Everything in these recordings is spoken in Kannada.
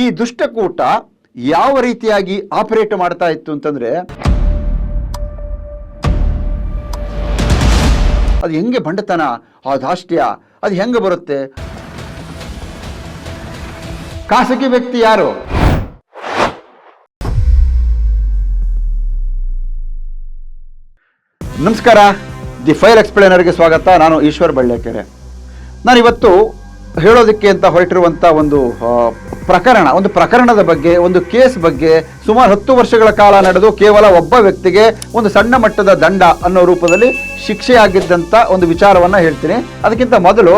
ಈ ದುಷ್ಟಕೂಟ ಯಾವ ರೀತಿಯಾಗಿ ಆಪರೇಟ್ ಮಾಡ್ತಾ ಇತ್ತು ಅಂತಂದ್ರೆ, ಅದು ಹೆಂಗೆ ಬಂಡತನ, ಆ ದಾಷ್ಟ್ಯ, ಅದು ಹೆಂಗೆ ಬರುತ್ತೆ? ಖಾಸಗಿ ವ್ಯಕ್ತಿ ಯಾರು? ನಮಸ್ಕಾರ. ದಿ ಫೈರ್ ಎಕ್ಸ್ಪ್ಲೇನರ್ಗೆ ಸ್ವಾಗತ. ನಾನು ಈಶ್ವರ್ ಬಳ್ಳೇಕೆರೆ. ನಾನು ಇವತ್ತು ಹೇಳೋದಕ್ಕೆ ಅಂತ ಹೊರಟಿರುವಂಥ ಒಂದು ಪ್ರಕರಣ, ಒಂದು ಪ್ರಕರಣದ ಬಗ್ಗೆ, ಒಂದು ಕೇಸ್ ಬಗ್ಗೆ ಸುಮಾರು ಹತ್ತು ವರ್ಷಗಳ ಕಾಲ ನಡೆದು ಕೇವಲ ಒಬ್ಬ ವ್ಯಕ್ತಿಗೆ ಒಂದು ಸಣ್ಣ ಮಟ್ಟದ ದಂಡ ಅನ್ನೋ ರೂಪದಲ್ಲಿ ಶಿಕ್ಷೆಯಾಗಿದ್ದಂಥ ಒಂದು ವಿಚಾರವನ್ನು ಹೇಳ್ತೀನಿ. ಅದಕ್ಕಿಂತ ಮೊದಲು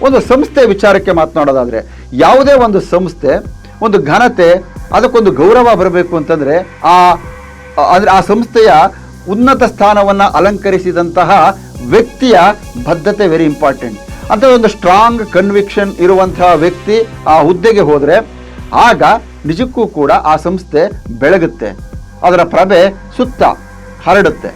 ಒಂದು ಸಂಸ್ಥೆ ವಿಚಾರಕ್ಕೆ ಮಾತನಾಡೋದಾದ್ರೆ, ಯಾವುದೇ ಒಂದು ಸಂಸ್ಥೆ, ಒಂದು ಘನತೆ, ಅದಕ್ಕೊಂದು ಗೌರವ ಬರಬೇಕು ಅಂತಂದ್ರೆ ಆ, ಅಂದ್ರೆ ಆ ಸಂಸ್ಥೆಯ ಉನ್ನತ ಸ್ಥಾನವನ್ನು ಅಲಂಕರಿಸಿದಂತಹ ವ್ಯಕ್ತಿಯ ಬದ್ಧತೆ ವೆರಿ ಇಂಪಾರ್ಟೆಂಟ್ ಅಂತ ಒಂದು ಸ್ಟ್ರಾಂಗ್ ಕನ್ವಿಕ್ಷನ್ ಇರುವಂತಹ ವ್ಯಕ್ತಿ ಆ ಹುದ್ದೆಗೆ ಹೋದರೆ, ಆಗ ನಿಜಕ್ಕೂ ಕೂಡ ಆ ಸಂಸ್ಥೆ ಬೆಳಗುತ್ತೆ. ಅದರ ಪ್ರಭೆ ಸುತ್ತ ಹರಡುತ್ತೆ.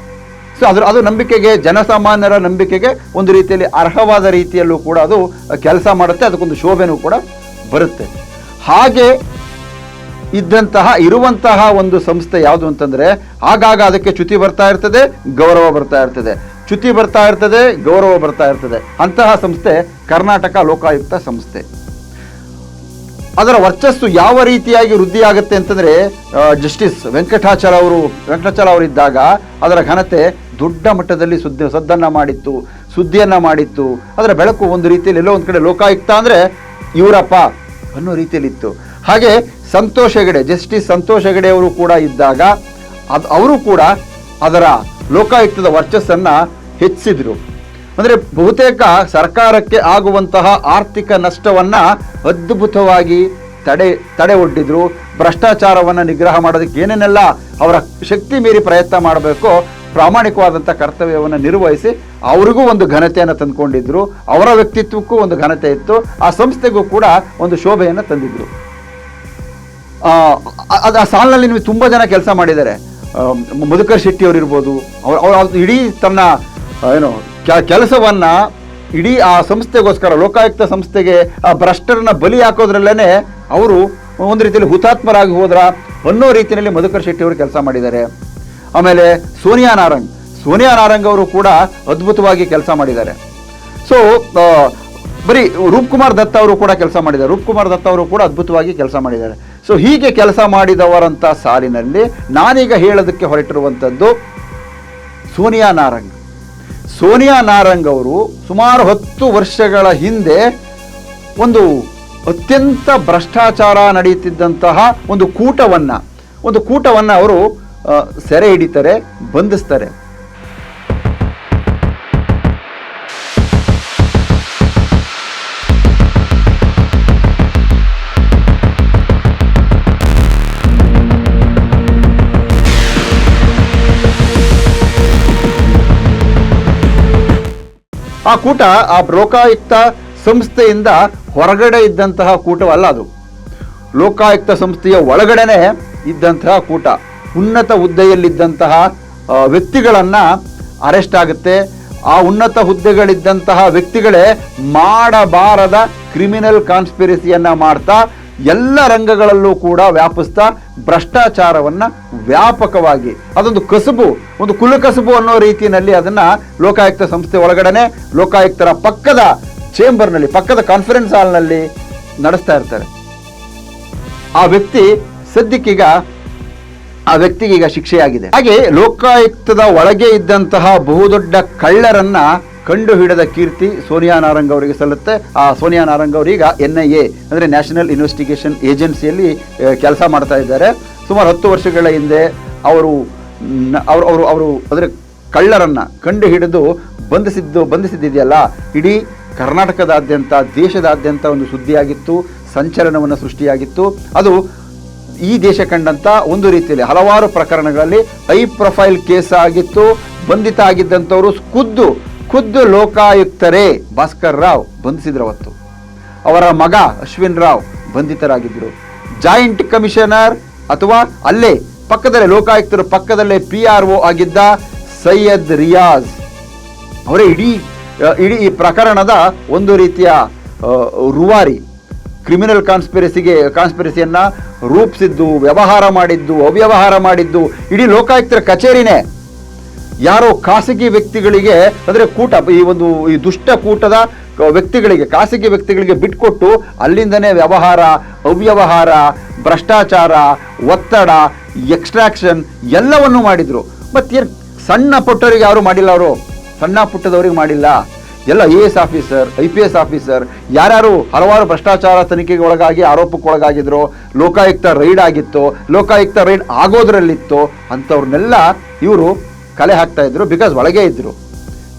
ಸೊ ಅದ್ರ ಅದು ನಂಬಿಕೆಗೆ, ಜನಸಾಮಾನ್ಯರ ನಂಬಿಕೆಗೆ ಒಂದು ರೀತಿಯಲ್ಲಿ ಅರ್ಹವಾದ ರೀತಿಯಲ್ಲೂ ಕೂಡ ಅದು ಕೆಲಸ ಮಾಡುತ್ತೆ, ಅದಕ್ಕೊಂದು ಶೋಭೆನೂ ಕೂಡ ಬರುತ್ತೆ. ಹಾಗೆ ಇದ್ದಂತಹ, ಇರುವಂತಹ ಒಂದು ಸಂಸ್ಥೆ ಯಾವುದು ಅಂತಂದರೆ, ಆಗಾಗ ಅದಕ್ಕೆ ಚ್ಯುತಿ ಬರ್ತಾ ಇರ್ತದೆ, ಗೌರವ ಬರ್ತಾ ಇರ್ತದೆ. ಚ್ಯುತಿ ಬರ್ತಾ ಇರ್ತದೆ, ಗೌರವ ಬರ್ತಾ ಇರ್ತದೆ. ಅಂತಹ ಸಂಸ್ಥೆ ಕರ್ನಾಟಕ ಲೋಕಾಯುಕ್ತ ಸಂಸ್ಥೆ. ಅದರ ವರ್ಚಸ್ಸು ಯಾವ ರೀತಿಯಾಗಿ ವೃದ್ಧಿ ಆಗುತ್ತೆ ಅಂತಂದ್ರೆ ಜಸ್ಟಿಸ್ ವೆಂಕಟಾಚಲ ಅವರು, ವೆಂಕಟಾಚಲ ಅವರಿದ್ದಾಗ ಅದರ ಘನತೆ ದೊಡ್ಡ ಮಟ್ಟದಲ್ಲಿ ಸುದ್ದಿ, ಸದ್ದನ್ನ ಮಾಡಿತ್ತು, ಸುದ್ದಿಯನ್ನ ಮಾಡಿತ್ತು. ಅದರ ಬೆಳಕು ಒಂದು ರೀತಿಯಲ್ಲಿ ಎಲ್ಲೋ ಒಂದು ಕಡೆ ಲೋಕಾಯುಕ್ತ ಅಂದ್ರೆ ಇವರಪ್ಪ ಅನ್ನೋ ರೀತಿಯಲ್ಲಿ ಇತ್ತು ಹಾಗೆ ಸಂತೋಷ್ ಹೆಗಡೆ, ಜಸ್ಟಿಸ್ ಸಂತೋಷ್ ಹೆಗಡೆ ಅವರು ಕೂಡ ಇದ್ದಾಗ, ಅದು ಅವರು ಕೂಡ ಅದರ ಲೋಕಾಯುಕ್ತದ ವರ್ಚಸ್ಸನ್ನು ಹೆಚ್ಚಿಸಿದ್ರು. ಅಂದ್ರೆ ಬಹುತೇಕ ಸರ್ಕಾರಕ್ಕೆ ಆಗುವಂತಹ ಆರ್ಥಿಕ ನಷ್ಟವನ್ನ ಅದ್ಭುತವಾಗಿ ತಡೆ ತಡೆ ಒಡ್ಡಿದ್ರು ಭ್ರಷ್ಟಾಚಾರವನ್ನ ನಿಗ್ರಹ ಮಾಡೋದಕ್ಕೆ ಏನೇನೆಲ್ಲ ಅವರ ಶಕ್ತಿ ಮೀರಿ ಪ್ರಯತ್ನ ಮಾಡಬೇಕು ಪ್ರಾಮಾಣಿಕವಾದಂಥ ಕರ್ತವ್ಯವನ್ನು ನಿರ್ವಹಿಸಿ ಅವರಿಗೂ ಒಂದು ಘನತೆಯನ್ನು ತಂದುಕೊಂಡಿದ್ರು. ಅವರ ವ್ಯಕ್ತಿತ್ವಕ್ಕೂ ಒಂದು ಘನತೆ ಇತ್ತು. ಆ ಸಂಸ್ಥೆಗೂ ಕೂಡ ಒಂದು ಶೋಭೆಯನ್ನು ತಂದಿದ್ರು. ಆ, ಸಾಲಿನಲ್ಲಿ ನೀವು ತುಂಬ ಜನ ಕೆಲಸ ಮಾಡಿದ್ದಾರೆ. ಮಧುಕರ್ ಶೆಟ್ಟಿ ಅವರು ಇರ್ಬೋದು ಅವ್ರು ಅವ್ರು ಇಡೀ ತನ್ನ ಏನು ಕೆಲಸವನ್ನ ಇಡೀ ಆ ಸಂಸ್ಥೆಗೋಸ್ಕರ, ಲೋಕಾಯುಕ್ತ ಸಂಸ್ಥೆಗೆ, ಆ ಭ್ರಷ್ಟರನ್ನ ಬಲಿ ಹಾಕೋದ್ರಲ್ಲೇ ಅವರು ಒಂದು ರೀತಿಯಲ್ಲಿ ಹುತಾತ್ಮರಾಗಿ ಹೋದ್ರ ಅನ್ನೋ ರೀತಿಯಲ್ಲಿ ಮಧುಕರ್ ಶೆಟ್ಟಿ ಅವರು ಕೆಲಸ ಮಾಡಿದ್ದಾರೆ. ಆಮೇಲೆ ಸೋನಿಯಾ ನಾರಂಗ್. ಸೋನಿಯಾ ನಾರಂಗ್ ಅವರು ಕೂಡ ಅದ್ಭುತವಾಗಿ ಕೆಲಸ ಮಾಡಿದ್ದಾರೆ. ಸೊ ಬರೀ ರೂಪ್ಕುಮಾರ್ ದತ್ತ ಅವರು ಕೂಡ ಕೆಲಸ ಮಾಡಿದ್ದಾರೆ. ರೂಪ್ಕುಮಾರ್ ದತ್ತ ಅವರು ಕೂಡ ಅದ್ಭುತವಾಗಿ ಕೆಲಸ ಮಾಡಿದ್ದಾರೆ. ಸೊ ಹೀಗೆ ಕೆಲಸ ಮಾಡಿದವರಂಥ ಸಾಲಿನಲ್ಲಿ ನಾನೀಗ ಹೇಳೋದಕ್ಕೆ ಹೊರಟಿರುವಂಥದ್ದು ಸೋನಿಯಾ ನಾರಂಗ್. ಸೋನಿಯಾ ನಾರಂಗ್ ಅವರು ಸುಮಾರು ಹತ್ತು ವರ್ಷಗಳ ಹಿಂದೆ ಒಂದು ಅತ್ಯಂತ ಭ್ರಷ್ಟಾಚಾರ ನಡೆಯುತ್ತಿದ್ದಂತಹ ಒಂದು ಕೂಟವನ್ನು ಒಂದು ಕೂಟವನ್ನು ಅವರು ಸೆರೆ ಹಿಡಿತಾರೆ, ಬಂಧಿಸ್ತಾರೆ. ಆ ಕೂಟ ಆ ಲೋಕಾಯುಕ್ತ ಸಂಸ್ಥೆಯಿಂದ ಹೊರಗಡೆ ಇದ್ದಂತಹ ಕೂಟವಲ್ಲ ಅದು. ಲೋಕಾಯುಕ್ತ ಸಂಸ್ಥೆಯ ಒಳಗಡೆನೆ ಇದ್ದಂತಹ ಕೂಟ. ಉನ್ನತ ಹುದ್ದೆಯಲ್ಲಿದ್ದಂತಹ ವ್ಯಕ್ತಿಗಳನ್ನು ಅರೆಸ್ಟ್ ಆಗುತ್ತೆ. ಆ ಉನ್ನತ ಹುದ್ದೆಗಳಿದ್ದಂತಹ ವ್ಯಕ್ತಿಗಳೇ ಮಾಡಬಾರದ ಕ್ರಿಮಿನಲ್ ಕಾನ್ಸ್ಪಿರಸಿಯನ್ನು ಮಾಡ್ತಾ ಎಲ್ಲ ರಂಗಗಳಲ್ಲೂ ಕೂಡ ವ್ಯಾಪಿಸ್ತಾ ಭ್ರಷ್ಟಾಚಾರವನ್ನ ವ್ಯಾಪಕವಾಗಿ, ಅದೊಂದು ಕಸುಬು, ಒಂದು ಕುಲಕಸುಬು ಅನ್ನೋ ರೀತಿಯಲ್ಲಿ ಅದನ್ನ ಲೋಕಾಯುಕ್ತ ಸಂಸ್ಥೆ ಒಳಗಡೆನೆ, ಲೋಕಾಯುಕ್ತರ ಪಕ್ಕದ ಚೇಂಬರ್ನಲ್ಲಿ, ಪಕ್ಕದ ಕಾನ್ಫರೆನ್ಸ್ ಹಾಲ್ನಲ್ಲಿ ನಡೆಸ್ತಾ ಇರ್ತಾರೆ. ಆ ವ್ಯಕ್ತಿ ಸದ್ಯಕ್ಕೀಗ, ಆ ವ್ಯಕ್ತಿಗೆ ಈಗ ಶಿಕ್ಷೆಯಾಗಿದೆ. ಹಾಗೆ ಲೋಕಾಯುಕ್ತದ ಒಳಗೆ ಇದ್ದಂತಹ ಬಹುದೊಡ್ಡ ಕಳ್ಳರನ್ನ ಕಂಡು ಹಿಡಿದ ಕೀರ್ತಿ ಸೋನಿಯಾ ನಾರಂಗ್ ಅವರಿಗೆ ಸಲ್ಲುತ್ತೆ. ಆ ಸೋನಿಯಾ ನಾರಂಗ್ ಈಗ ಎನ್ ಐ ಎ, ಅಂದರೆ ನ್ಯಾಷನಲ್ ಇನ್ವೆಸ್ಟಿಗೇಷನ್ ಏಜೆನ್ಸಿಯಲ್ಲಿ ಕೆಲಸ ಮಾಡ್ತಾ ಇದ್ದಾರೆ. ಸುಮಾರು ಹತ್ತು ವರ್ಷಗಳ ಹಿಂದೆ ಅವರು ಅವರು ಅವರು ಅವರು, ಅಂದರೆ ಕಳ್ಳರನ್ನು ಕಂಡು ಹಿಡಿದು ಬಂಧಿಸಿದ್ದು, ಬಂಧಿಸಿದ್ದಿದೆಯಲ್ಲ, ಇಡೀ ಕರ್ನಾಟಕದಾದ್ಯಂತ, ದೇಶದಾದ್ಯಂತ ಒಂದು ಸುದ್ದಿಯಾಗಿತ್ತು, ಸಂಚಲನವನ್ನು ಸೃಷ್ಟಿಯಾಗಿತ್ತು. ಅದು ಈ ದೇಶ ಕಂಡಂಥ ಒಂದು ರೀತಿಯಲ್ಲಿ ಹಲವಾರು ಪ್ರಕರಣಗಳಲ್ಲಿ ಹೈ ಪ್ರೊಫೈಲ್ ಕೇಸ್ ಆಗಿತ್ತು, ಬಂಧಿತ ಆಗಿದ್ದಂಥವರು ಖುದ್ದು ಖುದ್ದು ಲೋಕಾಯುಕ್ತರೇ ಭಾಸ್ಕರ್ ರಾವ್ ಬಂಧಿಸಿದ್ರು ಅವತ್ತು ಅವರ ಮಗ ಅಶ್ವಿನ್ ರಾವ್ ಬಂಧಿತರಾಗಿದ್ದರು. ಜಾಯಿಂಟ್ ಕಮಿಷನರ್ ಅಥವಾ ಅಲ್ಲೇ ಪಕ್ಕದಲ್ಲೇ ಲೋಕಾಯುಕ್ತರು ಪಕ್ಕದಲ್ಲೇ ಪಿ ಆರ್ ಒ ಆಗಿದ್ದ ಸೈಯದ್ ರಿಯಾಜ್. ಅವರೇ ಇಡೀ ಇಡೀ ಈ ಪ್ರಕರಣದ ಒಂದು ರೀತಿಯ ರೂವಾರಿ ಕ್ರಿಮಿನಲ್ ಕಾನ್ಸ್ಪಿರಸಿಗೆ ಕಾನ್ಸ್ಪಿರಸಿಯನ್ನು ರೂಪಿಸಿದ್ದು, ವ್ಯವಹಾರ ಮಾಡಿದ್ದು, ಅವ್ಯವಹಾರ ಮಾಡಿದ್ದು ಇಡೀ ಲೋಕಾಯುಕ್ತರ ಕಚೇರಿನೇ ಯಾರೋ ಖಾಸಗಿ ವ್ಯಕ್ತಿಗಳಿಗೆ, ಅಂದರೆ ಕೂಟ, ಈ ಒಂದು, ಈ ದುಷ್ಟ ಕೂಟದ ವ್ಯಕ್ತಿಗಳಿಗೆ, ಖಾಸಗಿ ವ್ಯಕ್ತಿಗಳಿಗೆ ಬಿಟ್ಕೊಟ್ಟು ಅಲ್ಲಿಂದನೇ ವ್ಯವಹಾರ, ಅವ್ಯವಹಾರ, ಭ್ರಷ್ಟಾಚಾರ, ಒತ್ತಡ ಎಕ್ಸ್ಟ್ರಾಕ್ಷನ್ ಎಲ್ಲವನ್ನು ಮಾಡಿದ್ರು. ಮತ್ತೇನು ಸಣ್ಣ ಪುಟ್ಟವರಿಗೆ ಯಾರು ಮಾಡಿಲ್ಲ ಅವರು? ಸಣ್ಣ ಪುಟ್ಟದವರಿಗೆ ಮಾಡಿಲ್ಲ. ಎಲ್ಲ I A S officer I P S officer ಯಾರ್ಯಾರು ಹಲವಾರು ಭ್ರಷ್ಟಾಚಾರ ತನಿಖೆಗೆ ಒಳಗಾಗಿ, ಆರೋಪಕ್ಕೆ ಒಳಗಾಗಿದ್ರು, ಲೋಕಾಯುಕ್ತ ರೈಡ್ ಆಗಿತ್ತು, ಲೋಕಾಯುಕ್ತ ರೈಡ್ ಆಗೋದ್ರಲ್ಲಿತ್ತು, ಅಂಥವ್ರನ್ನೆಲ್ಲ ಇವರು ಕಲೆ ಹಾಕ್ತಾ ಇದ್ರು ಬಿಕಾಸ್ ಒಳಗೆ ಇದ್ರು.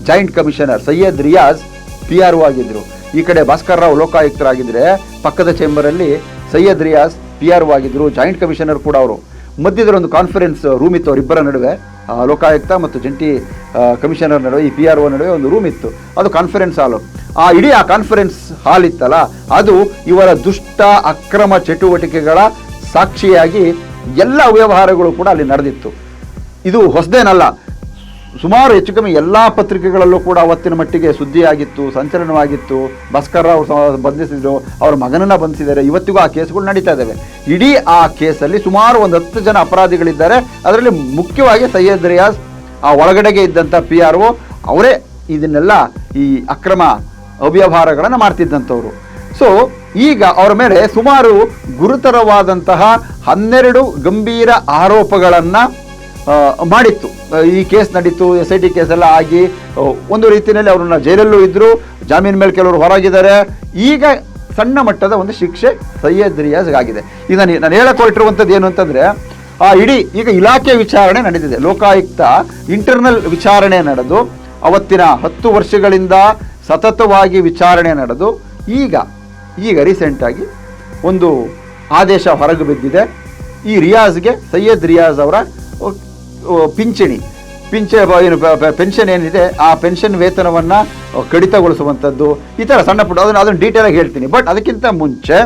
Joint commissioner Syed Riyaz P R ಆಗಿದ್ರು. ಈ ಕಡೆ ಭಾಸ್ಕರ್ ರಾವ್ ಲೋಕಾಯುಕ್ತರಾಗಿದ್ರೆ ಪಕ್ಕದ ಚೇಂಬರಲ್ಲಿ ಸೈಯದ್ ರಿಯಾಜ್ ಪಿ ಆರ್ ಆಗಿದ್ರು ಜಾಯಿಂಟ್ ಕಮಿಷನರ್ ಕೂಡ ಅವರು. ಮಧ್ಯದಲ್ಲಿ ಒಂದು ಕಾನ್ಫರೆನ್ಸ್ ರೂಮ್ ಇತ್ತು ಅವರಿಬ್ಬರ ನಡುವೆ. ಲೋಕಾಯುಕ್ತ ಮತ್ತು ಜಂಟಿ ಕಮಿಷನರ್ ನಡುವೆ, ಈ ಪಿ ಆರ್ ಒ ನಡುವೆ ಒಂದು ರೂಮ್ ಇತ್ತು. ಅದು ಕಾನ್ಫರೆನ್ಸ್ ಹಾಲು ಆ ಇಡೀ ಆ ಕಾನ್ಫರೆನ್ಸ್ ಹಾಲ್ ಇತ್ತಲ್ಲ, ಅದು ಇವರ ದುಷ್ಟ ಅಕ್ರಮ ಚಟುವಟಿಕೆಗಳ ಸಾಕ್ಷಿಯಾಗಿ ಎಲ್ಲ ವ್ಯವಹಾರಗಳು ಕೂಡ ಅಲ್ಲಿ ನಡೆದಿತ್ತು. ಇದು ಹೊಸದೇನಲ್ಲ ಸುಮಾರು ಹೆಚ್ಚು ಕಮ್ಮಿ ಎಲ್ಲ ಪತ್ರಿಕೆಗಳಲ್ಲೂ ಕೂಡ ಅವತ್ತಿನ ಮಟ್ಟಿಗೆ ಸುದ್ದಿಯಾಗಿತ್ತು, ಸಂಚಲನವಾಗಿತ್ತು. ಭಾಸ್ಕರ್ ಅವರು ಬಂಧಿಸಿದ್ರು, ಅವ್ರ ಮಗನನ್ನ ಬಂಧಿಸಿದ್ದಾರೆ. ಇವತ್ತಿಗೂ ಆ ಕೇಸ್ಗಳು ನಡೀತಾ ಇದ್ದಾವೆ. ಇಡೀ ಆ ಕೇಸಲ್ಲಿ ಸುಮಾರು ಒಂದು ಹತ್ತು ಜನ ಅಪರಾಧಿಗಳಿದ್ದಾರೆ. ಅದರಲ್ಲಿ ಮುಖ್ಯವಾಗಿ ಸೈಯದ್ ರಿಯಾಜ್, ಆ ಒಳಗಡೆಗೆ ಇದ್ದಂಥ ಪಿ ಆರ್ ಒ ಅವರೇ ಇದನ್ನೆಲ್ಲ ಈ ಅಕ್ರಮ ಅವ್ಯವಹಾರಗಳನ್ನು ಮಾಡ್ತಿದ್ದಂಥವ್ರು. ಸೊ ಈಗ ಅವರ ಮೇಲೆ ಸುಮಾರು ಗುರುತರವಾದಂತಹ ಹನ್ನೆರಡು ಗಂಭೀರ ಆರೋಪಗಳನ್ನು ಮಾಡಿತ್ತು. ಈ ಕೇಸ್ ನಡೀತು, ಎಸ್ ಐ ಟಿ ಕೇಸ್ ಎಲ್ಲ ಆಗಿ ಒಂದು ರೀತಿಯಲ್ಲಿ ಅವರನ್ನ ಜೈಲಲ್ಲೂ ಇದ್ದರು ಜಾಮೀನು ಮೇಲೆ ಕೆಲವರು ಹೊರಗಿದ್ದಾರೆ. ಈಗ ಸಣ್ಣ ಮಟ್ಟದ ಒಂದು ಶಿಕ್ಷೆ ಸೈಯದ್ ರಿಯಾಜ್ ಆಗಿದೆ ಈಗ ನಾನು ನಾನು ಏನು ಅಂತಂದ್ರೆ, ಆ, ಇಡೀ ಈಗ ಇಲಾಖೆ ವಿಚಾರಣೆ ನಡೆದಿದೆ. ಲೋಕಾಯುಕ್ತ ಇಂಟರ್ನಲ್ ವಿಚಾರಣೆ ನಡೆದು, ಅವತ್ತಿನ ಹತ್ತು ವರ್ಷಗಳಿಂದ ಸತತವಾಗಿ ವಿಚಾರಣೆ ನಡೆದು, ಈಗ ಈಗ ರೀಸೆಂಟಾಗಿ ಒಂದು ಆದೇಶ ಹೊರಗೆ ಬಿದ್ದಿದೆ. ಈ ರಿಯಾಜ್ಗೆ ಸೈಯದ್ ರಿಯಾಜ್ ಅವರ ಪಿಂಚಣಿ. ಪಿಂಚ ಏನು ಪೆನ್ಷನ್ ಏನಿದೆ, ಆ ಪೆನ್ಷನ್ ವೇತನವನ್ನು ಕಡಿತಗೊಳಿಸುವಂಥದ್ದು, ಈ ಥರ ಸಣ್ಣ ಪುಟ್ಟ, ಅದನ್ನು ಅದನ್ನು ಡೀಟೇಲಾಗಿ ಹೇಳ್ತೀನಿ. ಬಟ್ ಅದಕ್ಕಿಂತ ಮುಂಚೆ,